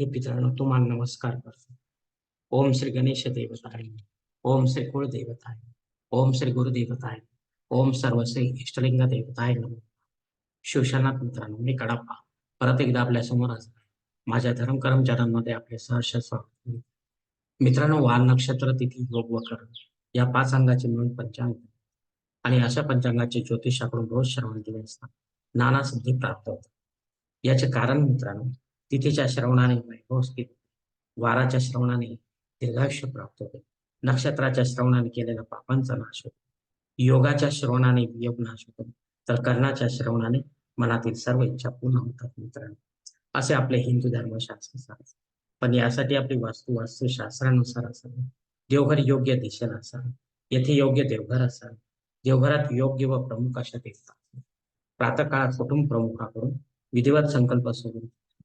हे मित्रांनो तुम्हाला नमस्कार करतो. ओम श्री गणेश देवताय. ओम श्री कुळ देवताय ओम श्री गुरुदेवताय. ओम सर्वश्री इष्टलिंग देवताय नमो शिवशनाथ मित्रांनो मी कडाप्पा. परत एकदा आपल्यासमोर आज माझ्या धर्म कर्मचाऱ्यांमध्ये आपले सहर्ष स्वागत मित्रांनो वाल नक्षत्र तिथी योग व करण या पाच अंगाचे मिळून पंचांग आणि अशा पंचांगाचे ज्योतिषाकडून रोज श्रवण केले असता नाना सिद्धी प्राप्त होतात. याचे कारण मित्रांनो तिथीच्या श्रवणाने वैभव हो, वाराच्या श्रवणाने दीर्घायुष्य प्राप्त होते. नक्षत्राच्या श्रवणाने केलेल्या पापांचा नाश होतो. योगाच्या श्रवणाने वियोग नाश होतो. तर कर्णाच्या श्रवणाने मनातील सर्व इच्छा पूर्ण होतात मित्रांनो. असे आपले हिंदू धर्मशास्त्र सांगते पण यासाठी आपली वास्तू वास्तुशास्त्रानुसार असावी. देवघर योग्य दिशेला असावे. येथे योग्य देवघर असावे. देवघरात योग्य व प्रमुख अशा देवता प्रातःकाळात कुटुंब प्रमुखाकडून विधिवत संकल्प सोडून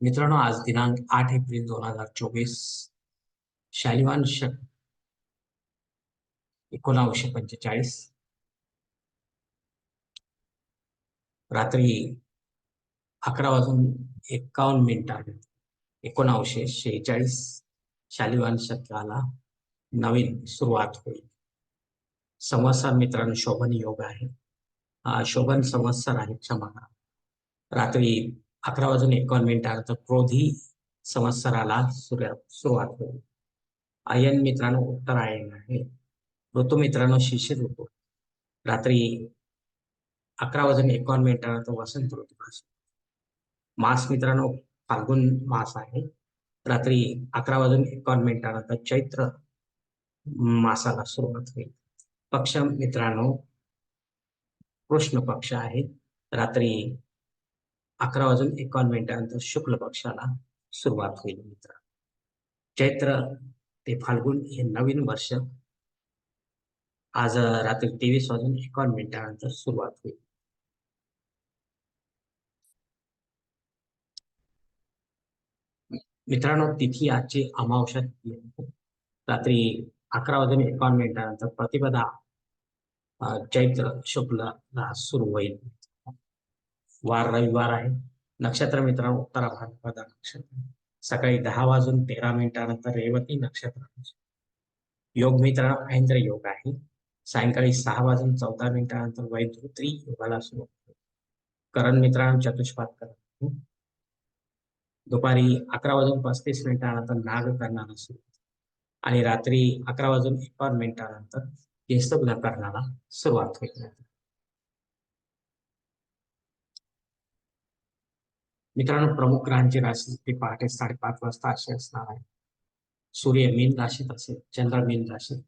मित्रांनो आज दिनांक आठ एप्रिल दोन हजार चोवीस शालिवान शक एकोणावीसशे पंचेचाळीस रात्री अकरा वाजून एकावन्न मिनिटांनी एकोणावीसशे शेहेचाळीस शालिवान शतकाला नवीन सुरुवात होईल. संवत्सर मित्रांनो शोभन योग आहे. हा शोभन संवत्सर आहे क्षमा. रात्री अकरा वाजून एकावन्न मिनिटांत क्रोधी संवत्सराला सुरुवात सुरुवात होईल. आयन मित्रांनो उत्तरायण आहे. ऋतू मित्रांनो शिष्य ऋतू. रात्री अकरा वाजून एकावन्न मिनिटांत वसंत ऋतू मास मित्रांनो फाल्गुन मास आहे. रात्री अकरा वाजून एकावन्न मिनिटानंतर चैत्र मासाला सुरुवात होईल. पक्ष मित्रांनो कृष्ण पक्ष आहे. रात्री अकरा वाजून एकावन्न मिनिटानंतर शुक्ल पक्षाला सुरुवात होईल मित्र. चैत्र ते फाल्गुन हे नवीन वर्ष. आज रात्री तेवीस वाजून एकावन्न मिनिटानंतर सुरुवात होईल. मित्रांनो तिथी आजची अमावस्या रात्री अकरा वाजून एकावन्न मिनिटानंतर प्रतिपदा चैत्र शुक्लला सुरू होईल. वार रविवार आहे. नक्षत्र मित्रांनो उत्तरा भाद्रपदा नक्षत्र सकाळी दहा वाजून तेरा मिनिटानंतर रेवती नक्षत्र. योग मित्रांनो ऐंद्र योग आहे. सायंकाळी सहा वाजून चौदा मिनिटानंतर वैधृत्री योगाला सुरुवात करण मित्रांनो चतुष्पात करण. दुपारी अकरा वाजून पस्तीस मिनिटानंतर नाग करणारा सुरुवात आणि रात्री अकरा वाजून एकावन्न मिनिटानंतर ज्येष्ठ करणाला सुरुवात होईल मित्रांनो प्रमुख ग्रहांची राशी ते पहाटे साडेपाच वाजता अशी असणार आहे. सूर्य मीन राशीत असेल चंद्र मीन राशीत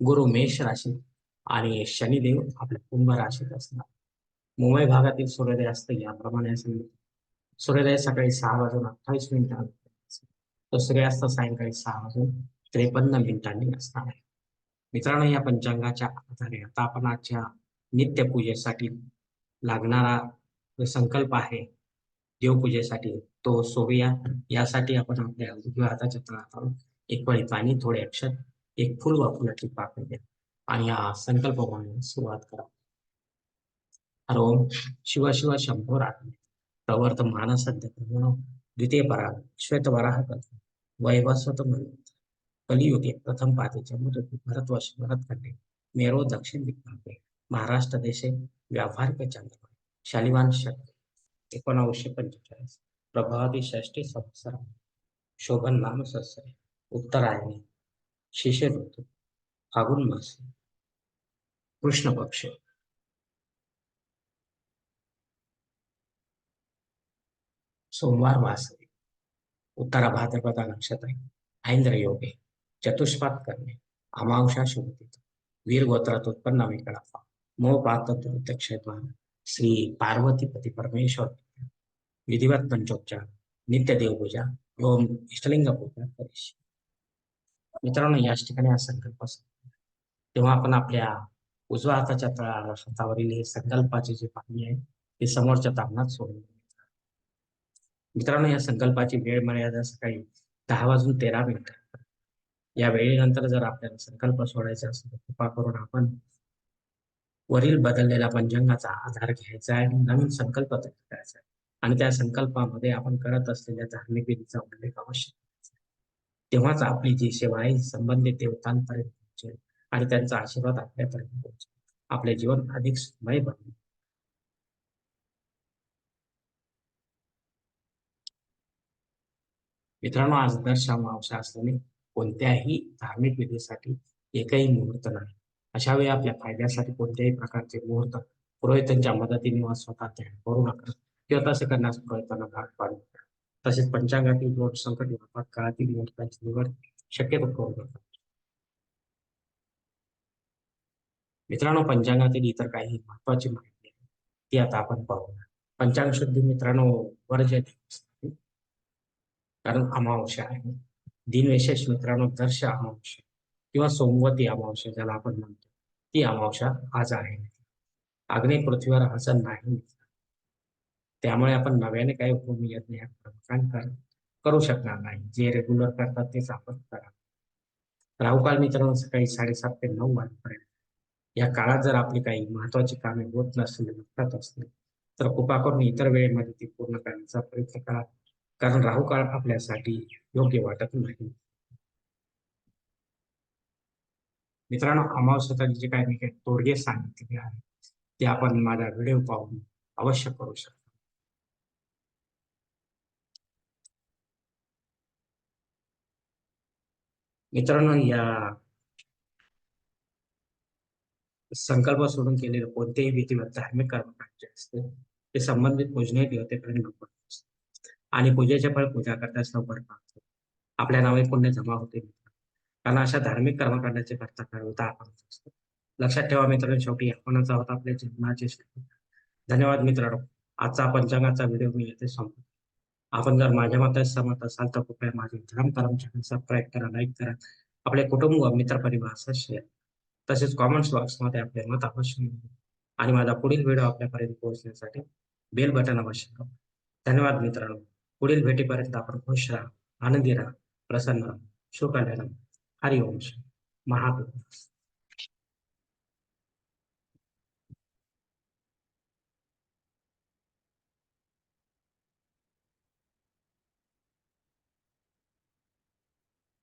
गुरु मेष राशीत आणि शनिदेव आपल्या कुंभ राशीत असणार. मुंबई भागातील सूर्योदय असतं याप्रमाणे असेल. सूर्योदय सकाळी सहा वाजून अठ्ठावीस मिनिटांनी तो सूर्यास्त सायंकाळी सहा वाजून त्रेपन्न मिनिटांनी असणार आहे. मित्रांनो या पंचांगाच्या आधारे आता आपण आजच्या नित्यपूजेसाठी लागणारा जो संकल्प आहे देवपूजेसाठी. तो सोडूया यासाठी आपण आपल्या उजव्या हाताच्या तळातून एक वळी पाणी थोडे अक्षर एक फुल व फुलाची पाकळी द्या आणि हा संकल्प म्हणून सुरुवात करा. हरोम शिव शिव शंभो राखणे प्रवर्त मानसद्य प्रगुण द्वितीय पराग श्वेत वराह कथ वैवस्वत म्हणून कलियुगे प्रथम पातीच्या मृत्यू भरतवर्ष भरतखंडे. मेरो दक्षिण दिग्भागे. महाराष्ट्र देशे व्यावहारिक चंद्र शालिवान शक्ती एकोणावीसशे पंचेचाळीस. प्रभावती षष्टी संवत्सर शोभन नाम सत्सरे उत्तरायणी. शिष्य ऋतू फागुन मास. कृष्ण पक्ष सोमवार वासरे उत्तरा भाद्रपदा नक्षत्र. ऐंद्र योगे. चतुष्पात करणे अमावशा शुभतीत वीर गोत्रात उत्पन्न विकळा मोह पात्र क्षेत्र श्री पार्वतीपती परमेश्वर विधिवत पंचोपचार नित्य देवपूजा ओम इष्टलिंग पूजा करीश. मित्रांनो याच ठिकाणी हा संकल्प असतो. तेव्हा आपण आपल्या उजव्या हाताच्या तळा हातावरील हे संकल्पाचे जे पाणी आहे ते समोरच्या तापणात सोडून मित्रांनो या संकल्पाची वेळ मर्यादा सकाळी दहा वाजून तेरा मिनिट. या वेळेनंतर जर आपल्याला संकल्प सोडायचा असेल तर कृपा करून आपण वरील बदललेल्या पंचांगाचा आधार घ्यायचा आहे. आणि नवीन संकल्प तयार करायचा आहे. आणि त्या संकल्पामध्ये आपण करत असलेल्या धार्मिक विधीचा उल्लेख अवश्य तेव्हाच आपली जी सेवा आहे संबंधित देवतांपर्यंत पोहोचेल आणि त्यांचा आशीर्वाद आपल्यापर्यंत पोहोचेल. आपले जीवन अधिक सुखमय बनेल मित्रांनो आज दर मावशा असल्याने कोणत्याही धार्मिक विधीसाठी एकही मुहूर्त नाही. अशा वेळी आपल्या फायद्यासाठी कोणत्याही प्रकारचे मुहूर्त पुरोहितांच्या मदतीने स्वतः तयार करू नका. किंवा तसे करण्यास पुरोहितांना भाग पाडू नका. तसेच पंचांगातील लोट संकट योगात काळातील मुहूर्ताची निवड शक्यतो करू नका. मित्रांनो पंचांगातील इतर काही महत्वाची माहिती आहे ती आता आपण पाहूया. पंचांग शुद्धी मित्रांनो वर्ज कारण अमावस्या आहे. दिनविशेष मित्रांनो दर्श अमावस्या. किंवा सोमवती अमावस्या ज्याला आपण म्हणतो ती अमावस्या आज आहे. आग्नेय पृथ्वीवर हसन नाही. त्यामुळे आपण नव्याने काही होम यज्ञ कर करू शकणार नाही. जे रेग्युलर करतात तेच आपण करा. राहुकाल मित्रांनो सकाळी साडेसात ते नऊ वाजेपर्यंत. या काळात जर आपली काही महत्वाची कामे होत नसतील लक्षात असतील तर कृपा करून इतर वेळेमध्ये ती पूर्ण करण्याचा प्रयत्न करा. कारण राहुकाळ आपल्यासाठी योग्य वाटत नाही. मित्रांनो अमावस्याचा जे काही मी काही तोडगे सांगितले आहे ते आपण माझा व्हिडिओ पाहून अवश्य करू शकतो. मित्रांनो या संकल्प सोडून केलेले कोणतेही विधिवत धार्मिक कर्मकांड जे असते ते संबंधित पूजनीय देवते लवकर आणि पूजेच्या फळ पूजा करता लवकर पाहतो. आपल्या नावे पुण्य जमा होते. कारण अशा धार्मिक कर्मकांडाचे करता होता आपण लक्षात ठेवा मित्रांनो शेवटी आपणच आहोत आपल्या जीवनाचे धन्यवाद मित्रांनो. आजचा पंचांगाचा व्हिडिओ मी येथे संपतो आपण जर माझ्या मतात सहमत असाल तर कृपया माझे धर्म करम चॅनल सबस्क्राईब करा लाईक करा. आपले कुटुंब मित्र परिवार शेअर तसेच कॉमेंट्स बॉक्समध्ये आपले मत अवश्य आणि माझा पुढील व्हिडिओ आपल्यापर्यंत पोहोचण्यासाठी बेल बटन अवश्य धन्यवाद मित्रांनो. पुढील भेटीपर्यंत आपण खुश राहा आनंदी राहा प्रसन्न राहा. सुखकल्याण हरिओम महादेव